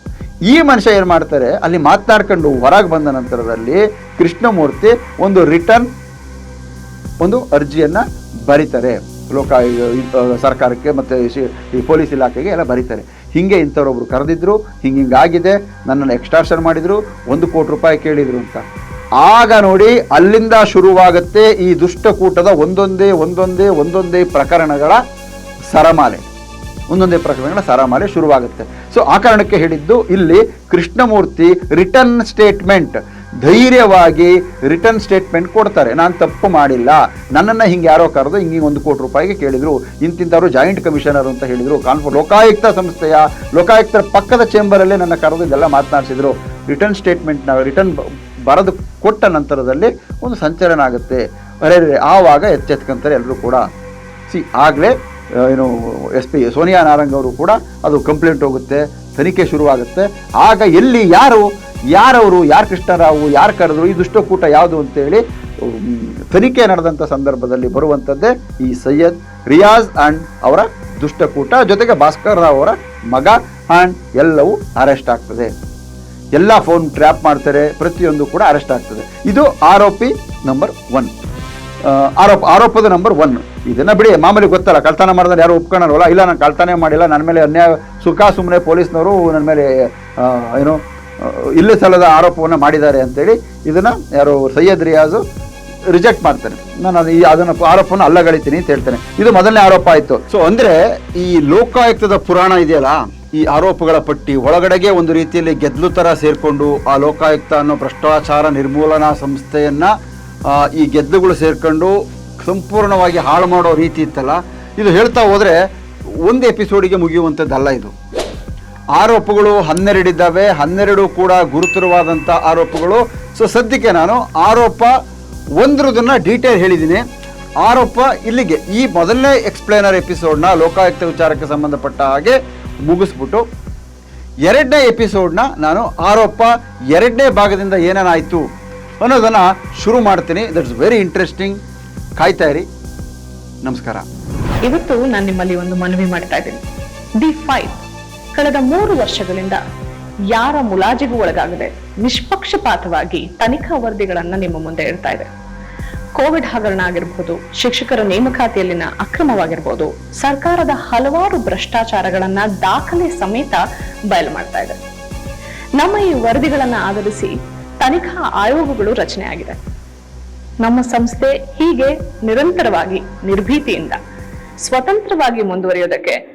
ಈ ಮನುಷ್ಯ ಏನು ಮಾಡ್ತಾರೆ? ಅಲ್ಲಿ ಮಾತನಾಡ್ಕೊಂಡು ಹೊರಗೆ ಬಂದ ನಂತರದಲ್ಲಿ ಕೃಷ್ಣಮೂರ್ತಿ ಒಂದು ರಿಟರ್ನ್ ಒಂದು ಅರ್ಜಿಯನ್ನು ಬರೀತಾರೆ. ಲೋಕ ಸರ್ಕಾರಕ್ಕೆ ಮತ್ತು ಈ ಪೊಲೀಸ್ ಇಲಾಖೆಗೆ ಎಲ್ಲ ಬರೀತಾರೆ. ಹಿಂಗೆ ಇಂಥವ್ರೊಬ್ರು ಕರೆದಿದ್ರು, ಹಿಂಗೆ ಹಿಂಗಾಗಿದೆ ನನ್ನನ್ನು ಎಕ್ಸ್ಟಾರ್ಷನ್ ಮಾಡಿದರು, ಒಂದು ಕೋಟಿ ರೂಪಾಯಿ ಕೇಳಿದರು ಅಂತ. ಆಗ ನೋಡಿ ಅಲ್ಲಿಂದ ಶುರುವಾಗುತ್ತೆ ಈ ದುಷ್ಟಕೂಟದ ಒಂದೊಂದೇ ಒಂದೊಂದೇ ಒಂದೊಂದೇ ಪ್ರಕರಣಗಳ ಸರಮಾಲೆ. ಒಂದೊಂದೇ ಪ್ರಕರಣಗಳ ಸರಮಾಲೆ ಶುರುವಾಗುತ್ತೆ. ಸೊ ಆ ಕಾರಣಕ್ಕೆ ಹೇಳಿದ್ದು ಇಲ್ಲಿ ಕೃಷ್ಣಮೂರ್ತಿ ರಿಟರ್ನ್ ಸ್ಟೇಟ್ಮೆಂಟ್ ಧೈರ್ಯವಾಗಿ ರಿಟರ್ನ್ ಸ್ಟೇಟ್ಮೆಂಟ್ ಕೊಡ್ತಾರೆ. ನಾನು ತಪ್ಪು ಮಾಡಿಲ್ಲ. ನನ್ನನ್ನು ಹಿಂಗೆ ಯಾರೋ ಕರೆದು ಹಿಂಗೆ ಒಂದು ಕೋಟಿ ರೂಪಾಯಿಗೆ ಕೇಳಿದರು. ಇಂತಿಂಥವ್ರು ಜಾಯಿಂಟ್ ಕಮಿಷನರ್ ಅಂತ ಹೇಳಿದರು. ಕಾನ್ಫರ್ ಲೋಕಾಯುಕ್ತ ಸಂಸ್ಥೆಯ ಲೋಕಾಯುಕ್ತರ ಪಕ್ಕದ ಚೇಂಬರಲ್ಲೇ ನನ್ನ ಕರೆದು ಇದೆಲ್ಲ ಮಾತನಾಡಿಸಿದರು. ರಿಟರ್ನ್ ಸ್ಟೇಟ್ಮೆಂಟ್ನ ರಿಟರ್ನ್ ಬರೆದು ಕೊಟ್ಟ ನಂತರದಲ್ಲಿ ಒಂದು ಸಂಚಲನ ಆಗುತ್ತೆ. ಅರೆ, ಆವಾಗ ಎಚ್ಚೆತ್ಕೊಂತಾರೆ ಎಲ್ಲರೂ ಕೂಡ. ಸಿ ಆಗಲೇ ಏನು ಎಸ್ ಪಿ ಸೋನಿಯಾ ನಾರಂಗ್ ಅವರು ಕೂಡ ಅದು ಕಂಪ್ಲೇಂಟ್ ಹೋಗುತ್ತೆ. ತನಿಖೆ ಶುರುವಾಗುತ್ತೆ. ಆಗ ಎಲ್ಲಿ ಯಾರು ಯಾರವರು, ಯಾರು ಕೃಷ್ಣರಾವು, ಯಾರು ಕರೆದ್ರು ಈ ದುಷ್ಟಕೂಟ ಯಾವುದು ಅಂತೇಳಿ ತನಿಖೆ ನಡೆದಂಥ ಸಂದರ್ಭದಲ್ಲಿ ಬರುವಂಥದ್ದೇ ಈ ಸೈಯದ್ ರಿಯಾಜ್ ಆ್ಯಂಡ್ ಅವರ ದುಷ್ಟಕೂಟ ಜೊತೆಗೆ ಭಾಸ್ಕರ್ ರಾವ್ ಅವರ ಮಗ ಆ್ಯಂಡ್ ಎಲ್ಲವೂ ಅರೆಸ್ಟ್ ಆಗ್ತದೆ. ಎಲ್ಲ ಫೋನ್ ಟ್ರ್ಯಾಪ್ ಮಾಡ್ತಾರೆ, ಪ್ರತಿಯೊಂದು ಕೂಡ ಅರೆಸ್ಟ್ ಆಗ್ತದೆ. ಇದು ಆರೋಪಿ ನಂಬರ್ ಒನ್ ಆರೋಪ, ಆರೋಪದ ನಂಬರ್ ಒನ್ ಇದನ್ನು ಬಿಡಿ, ಮಾಮೂಲಿ ಗೊತ್ತಲ್ಲ, ಕಳ್ತನ ಮಾಡಿದ್ರೆ ಯಾರು ಒಪ್ಕೊಳ್ಳೋಲ್ಲ ಇಲ್ಲ, ನಾನು ಕಳ್ತಾನೆ ಮಾಡಿಲ್ಲ ನನ್ನ ಮೇಲೆ ಅನ್ಯಾಯ, ಸುಖ ಸುಮ್ಮನೆ ಪೊಲೀಸ್ನವರು ನನ್ನ ಮೇಲೆ ಏನು ಇಲ್ಲ ಸಲ್ಲದ ಆರೋಪವನ್ನು ಮಾಡಿದ್ದಾರೆ ಅಂತೇಳಿ ಇದನ್ನು ಯಾರು ಸೈಯದ್ ರಿಯಾಜು ರಿಜೆಕ್ಟ್ ಮಾಡ್ತಾನೆ ನಾನು ಅದು ಈ ಅದನ್ನು ಆರೋಪವನ್ನು ಅಲ್ಲಗಳಿತೀನಿ ಅಂತ ಹೇಳ್ತೇನೆ. ಇದು ಮೊದಲನೇ ಆರೋಪ ಆಯಿತು. ಸೊ ಅಂದರೆ ಈ ಲೋಕಾಯುಕ್ತದ ಪುರಾಣ ಇದೆಯಲ್ಲ? ಈ ಆರೋಪಗಳ ಪಟ್ಟಿ ಒಳಗಡೆಗೆ ಒಂದು ರೀತಿಯಲ್ಲಿ ಗೆದ್ಲು ಥರ ಸೇರಿಕೊಂಡು ಆ ಲೋಕಾಯುಕ್ತ ಅನ್ನೋ ಭ್ರಷ್ಟಾಚಾರ ನಿರ್ಮೂಲನಾ ಸಂಸ್ಥೆಯನ್ನು ಈ ಗೆದ್ದುಗಳು ಸೇರ್ಕೊಂಡು ಸಂಪೂರ್ಣವಾಗಿ ಹಾಳು ಮಾಡೋ ರೀತಿ ಇತ್ತಲ್ಲ? ಇದು ಹೇಳ್ತಾ ಹೋದರೆ ಒಂದು ಎಪಿಸೋಡಿಗೆ ಮುಗಿಯುವಂಥದ್ದಲ್ಲ ಇದು. ಆರೋಪಗಳು ಹನ್ನೆರಡಿದ್ದಾವೆ. ಹನ್ನೆರಡು ಕೂಡ ಗುರುತರವಾದಂಥ ಆರೋಪಗಳು. ಸೊ ಸದ್ಯಕ್ಕೆ ನಾನು ಆರೋಪ ಒಂದ್ರದನ್ನ ಡೀಟೇಲ್ ಹೇಳಿದ್ದೀನಿ. ಆರೋಪ ಇಲ್ಲಿಗೆ ಈ ಮೊದಲನೇ ಎಕ್ಸ್ಪ್ಲೇನರ್ ಎಪಿಸೋಡ್ನ ಲೋಕಾಯುಕ್ತ ವಿಚಾರಕ್ಕೆ ಸಂಬಂಧಪಟ್ಟ ಹಾಗೆ ಮುಗಿಸ್ಬಿಟ್ಟು ಎರಡನೇ ಎಪಿಸೋಡ್ನ ನಾನು ಆರೋಪ ಎರಡನೇ ಭಾಗದಿಂದ ಏನೇನಾಯಿತು ಅನ್ನೋದನ್ನು ಶುರು ಮಾಡ್ತೀನಿ. ದಟ್ಸ್ ವೆರಿ ಇಂಟ್ರೆಸ್ಟಿಂಗ್ ಕಾಯ್ತಾ ಇರಿ. ನಮಸ್ಕಾರ. ಇವತ್ತು ನಾನು ನಿಮ್ಮಲ್ಲಿ ಒಂದು ಮನವಿ ಮಾಡ್ತಾ ಇದ್ದೀನಿ. ದಿ ಫೈವ್ ಕಳೆದ ಮೂರು ವರ್ಷಗಳಿಂದ ಯಾರ ಮುಲಾಜಿಗೂ ಒಳಗಾಗದೆ ನಿಷ್ಪಕ್ಷಪಾತವಾಗಿ ತನಿಖಾ ವರದಿಗಳನ್ನ ನಿಮ್ಮ ಮುಂದೆ ಇಡ್ತಾ ಇದೆ. ಕೋವಿಡ್ ಹಗರಣ ಆಗಿರಬಹುದು ಶಿಕ್ಷಕರ ನೇಮಕಾತಿಯಲ್ಲಿನ ಅಕ್ರಮವಾಗಿರಬಹುದು ಸರ್ಕಾರದ ಹಲವಾರು ಭ್ರಷ್ಟಾಚಾರಗಳನ್ನ ದಾಖಲೆ ಸಮೇತ ಬಯಲು ಮಾಡ್ತಾ ಇದೆ. ನಮ್ಮ ಈ ವರದಿಗಳನ್ನ ಆಧರಿಸಿ ತನಿಖಾ ಆಯೋಗಗಳು ರಚನೆ ಆಗಿದೆ. ನಮ್ಮ ಸಂಸ್ಥೆ ಹೀಗೆ ನಿರಂತರವಾಗಿ ನಿರ್ಭೀತಿಯಿಂದ ಸ್ವತಂತ್ರವಾಗಿ ಮುಂದುವರಿಯೋದಕ್ಕೆ